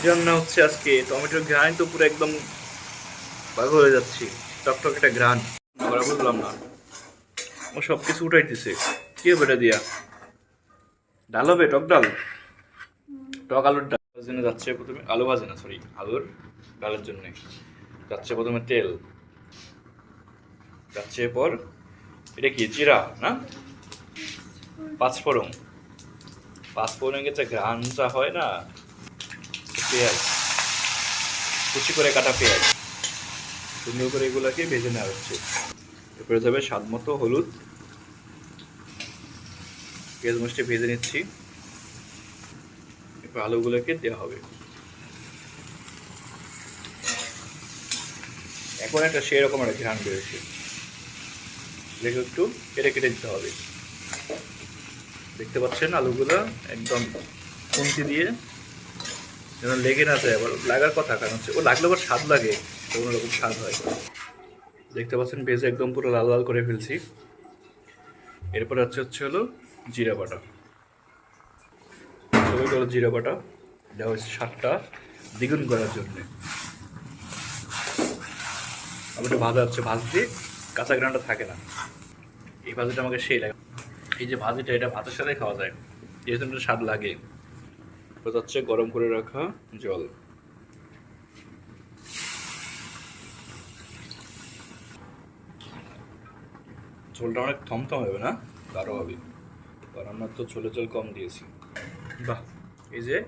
রান্না হচ্ছে আজকে টমেটোর ঘ্রাণ তো পুরো একদম পাগল হয়ে যাচ্ছি। টকটক একটা ঘ্রাণ আমরা বুঝলাম না। ও সব কিছু উঠাই উঠাইতেছে। কি হবে এটা দিয়া? ডাল হবে? টক ডাল? টক আলুর ডাল জন্য যাচ্ছে প্রথমে আলু ভাজে না সরি আলুর ডালের জন্য। যাচ্ছে প্রথমে তেল। যাচ্ছে পর এটা কি, জিরা, না? পাঁচফোড়ন। পাঁচফোড়নের যে ঘ্রাণটা হয় না পেঁয়াজ। কুচি করে কাটা পেঁয়াজ। সুন্দর করে এগুলাকে ভেজে নেওয়া হচ্ছে। এরপরে যাবে স্বাদ মতো হলুদ। পেঁয়াজ মুষ্টি ভেজে নিচ্ছি। এরপর আলুগুলোকে দেওয়া হবে। এখন একটা সেরকম একটা ঘ্রাণ বেরোচ্ছে। এটাকে একটু কেটে কেটে দিতে হবে। দেখতে পাচ্ছেন আলুগুলো একদম খুন্তি দিয়ে যেন লেগে না যায়, আবার লাগার কথা, কারণ হচ্ছে ও লাগলে আবার স্বাদ লাগে অন্যরকম স্বাদ হয়। দেখতে পাচ্ছেন ভেজে একদম পুরো লাল লাল করে ফেলছি। এরপর হচ্ছে হচ্ছে হলো জিরা বাটা। সবাই হলো জিরা বাটা, দেওয়া হচ্ছে স্বাদটা দ্বিগুণ করার জন্য। আবার ভাজা হচ্ছে ভাজতে কাঁচা গ্রানটা থাকে না। এই ভাজিটা আমাকে সেই লাগে। এই যে ভাজিটা, এটা ভাতের সাথে খাওয়া যায় এই জন্য স্বাদ লাগে। হচ্ছে গরম করে রাখা জল। ঝোলটা অনেক থমথম হবে না? গাঢ় হবে। কারণ আমরা তো ঝোলে জল কম দিয়েছি। বাহ এই যে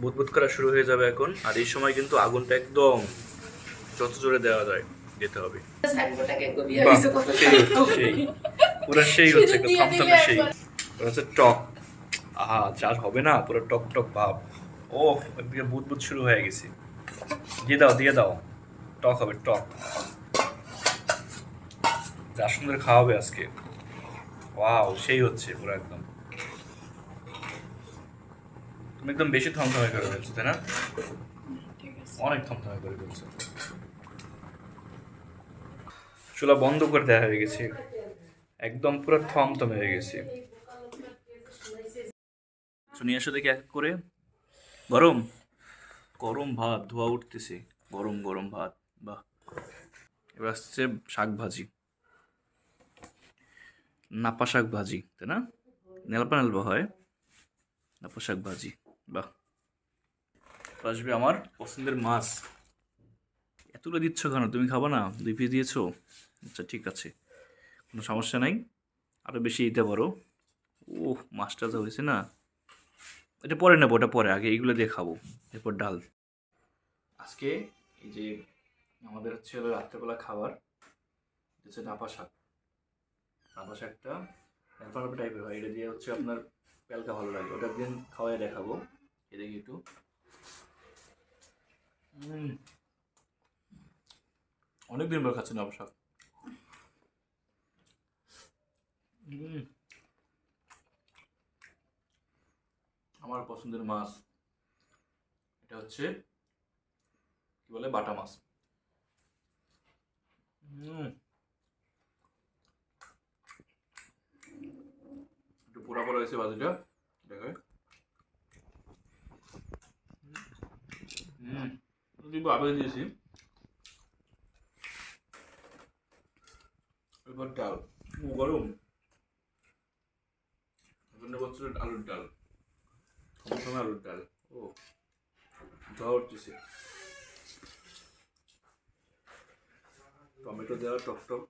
বুদবুদ করা শুরু হয়ে যাবে এখন। আর এই সময় কিন্তু আগুনটা একদম যত জোরে দেওয়া যায় যেতে হবে। সেই সেই। পুরো সেই হচ্ছে একদম থমথমে সেই। ওটা হচ্ছে টক। আহা হবে না, পুরো টক টক ভাব। ও একদিকে বুদ বুদ শুরু হয়ে গেছে। দিয়ে দাও দিয়ে দাও। টক হবে, টক। যা সুন্দর খাওয়াবে আজকে। ওয়াও, সেই হচ্ছে পুরো একদম। তুমি একদম বেশি থমথমে করে ফেলছো, তাই না? অনেক থমথমে করে ফেলছো। চুলা বন্ধ করে দেওয়া হয়ে গেছে। একদম পুরো থমথমে হয়ে গেছে। তো নিয়ে আসো দেখি এক করে। গরম? গরম ভাত, ধোয়া উঠতেছে। গরম গরম ভাত, বাহ। এবার আসছে শাক ভাজি। নাপা শাক ভাজি, তাই না? নেলপা নেলপা হয়। নাপা শাক ভাজি, বাহ। আসবে আমার পছন্দের মাছ। এতগুলো দিচ্ছ কেন? তুমি খাব না? দুই পিস দিয়েছ? আচ্ছা ঠিক আছে। কোনো সমস্যা নাই। আরও বেশি দিতে পারো। ও মাছটা যা হয়েছে না। এটা পরে নেব ওটা পরে আগে এইগুলো দিয়ে খাব এরপর ডাল। আজকে এই যে আমাদের হচ্ছে হলো রাত্রেবেলা খাবার হচ্ছে নাপা শাক। নাপা শাকটা এরপর টাইপের হয় এটা দিয়ে হচ্ছে আপনার পেলকা ভালো লাগে ওটা দিন খাওয়াই দেখাবো এদিকে একটু। অনেক দিন পর খাচ্ছি নাপা শাক। উম, আমার পছন্দের মাছ। এটা হচ্ছে, কি বলে, বাটা মাছ। একটু পোড়া পোড়া হয়েছে বাজিটা, দেখে দিব দিয়েছি। এবার ডাল। গরম। বলছিল আলুর ডাল। প্রথমে আলুর ডাল ও ধোয়া উঠতেছে টমেটো দেওয়া টক টক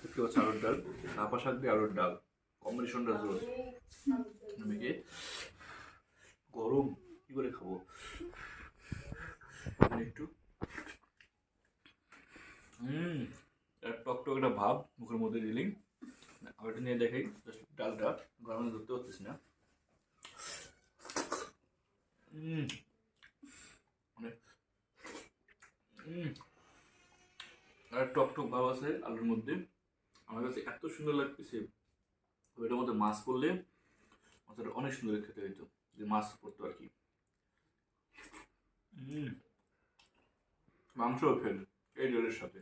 দেখতে পাচ্ছি আলুর ডাল নাপা শাক দিয়ে আলুর ডাল কম্বিনেশনটা জোর আমি কি গরম কি করে খাব একটু হুম টক টক একটা ভাব মুখের মধ্যে দিলেই এটা নিয়ে জাস্ট ডালটা গরমে ধরতে পারতেছি না। আর টক টক ভাব আছে আলুর মধ্যে। আমার কাছে এত সুন্দর লাগতেছে। ওইটার মধ্যে মাছ পড়লে মাছটা অনেক সুন্দর খেতে হইতো, যে মাছ পড়তো আর কি। মাংসও ফেল, এই ডালের সাথে।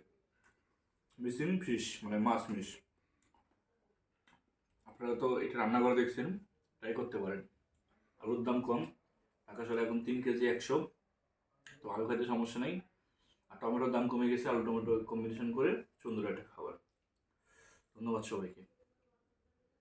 মিসিং ফিশ মানে মাছ মিশ। আপনারা তো এটা রান্না করে দেখছেন ট্রাই করতে পারেন। আলুর দাম কম, ঢাকা শহরে এখন তিন কেজি একশো। তো আলু খাইতে সমস্যা নেই। আর টমেটোর দাম কমে গেছে, আলু টমেটো কম্বিনেশন করে সুন্দর একটা খাবার। ধন্যবাদ সবাইকে।